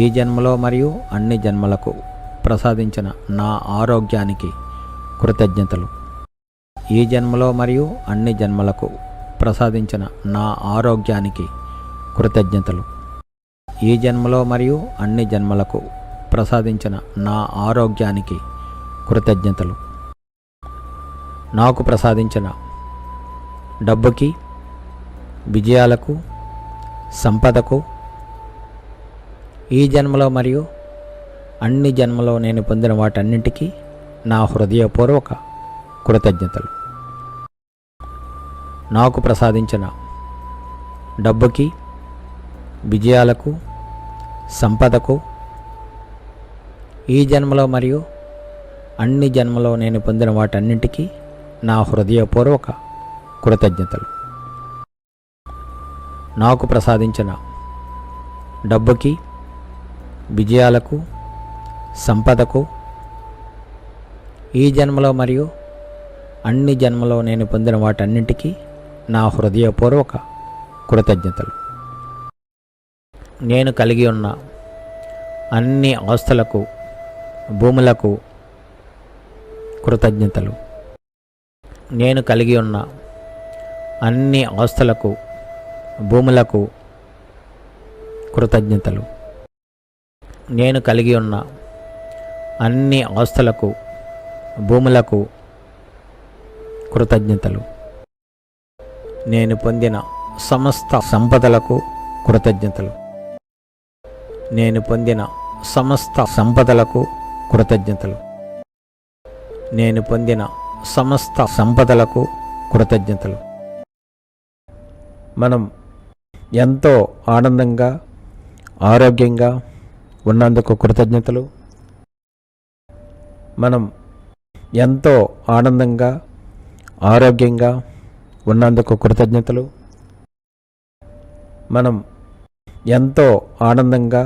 ఈ జన్మలో మరియు అన్ని జన్మలకు ప్రసాదించిన నా ఆరోగ్యానికి కృతజ్ఞతలు. ఈ జన్మలో మరియు అన్ని జన్మలకు ప్రసాదించిన నా ఆరోగ్యానికి కృతజ్ఞతలు. ఈ జన్మలో మరియు అన్ని జన్మలకు ప్రసాదించిన నా ఆరోగ్యానికి కృతజ్ఞతలు. నాకు ప్రసాదించిన డబ్బుకి విజయాలకు సంపదకు ఈ జన్మలో మరియు అన్ని జన్మలో నేను పొందిన వాటన్నింటికీ నా హృదయపూర్వక కృతజ్ఞతలు. నాకు ప్రసాదించిన డబ్బుకి విజయాలకు సంపదకు ఈ జన్మలో మరియు అన్ని జన్మలో నేను పొందిన వాటన్నింటికీ నా హృదయపూర్వక కృతజ్ఞతలు. నాకు ప్రసాదించిన డబ్బుకి విజయాలకు సంపదకు ఈ జన్మలో మరియు అన్ని జన్మలో నేను పొందిన వాటన్నింటికీ నా హృదయపూర్వక కృతజ్ఞతలు. నేను కలిగి ఉన్న అన్ని ఆస్తులకు భూములకు కృతజ్ఞతలు. నేను కలిగి ఉన్న అన్ని ఆస్తులకు భూములకు కృతజ్ఞతలు. నేను కలిగి ఉన్న అన్ని ఆస్తులకు భూములకు కృతజ్ఞతలు. నేను పొందిన సమస్త సంపదలకు కృతజ్ఞతలు. నేను పొందిన సమస్త సంపదలకు కృతజ్ఞతలు. నేను పొందిన సమస్త సంపదలకు కృతజ్ఞతలు. మనం ఎంతో ఆనందంగా ఆరోగ్యంగా ఉన్నందుకు కృతజ్ఞతలు. మనం ఎంతో ఆనందంగా ఆరోగ్యంగా ఉన్నందుకు కృతజ్ఞతలు. మనం ఎంతో ఆనందంగా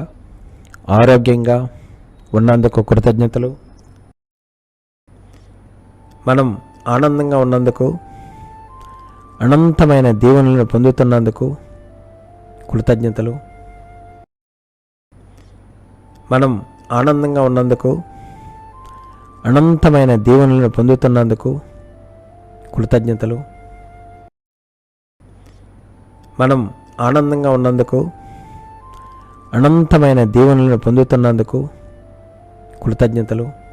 ఆరోగ్యంగా ఉన్నందుకు కృతజ్ఞతలు. మనం ఆనందంగా ఉన్నందుకు అనంతమైన దీవెనలను పొందుతున్నందుకు కృతజ్ఞతలు. మనం ఆనందంగా ఉన్నందుకు అనంతమైన దీవెనలను పొందుతున్నందుకు కృతజ్ఞతలు. మనం ఆనందంగా ఉన్నందుకు అనంతమైన దీవెనలను పొందుతున్నందుకు కృతజ్ఞతలు.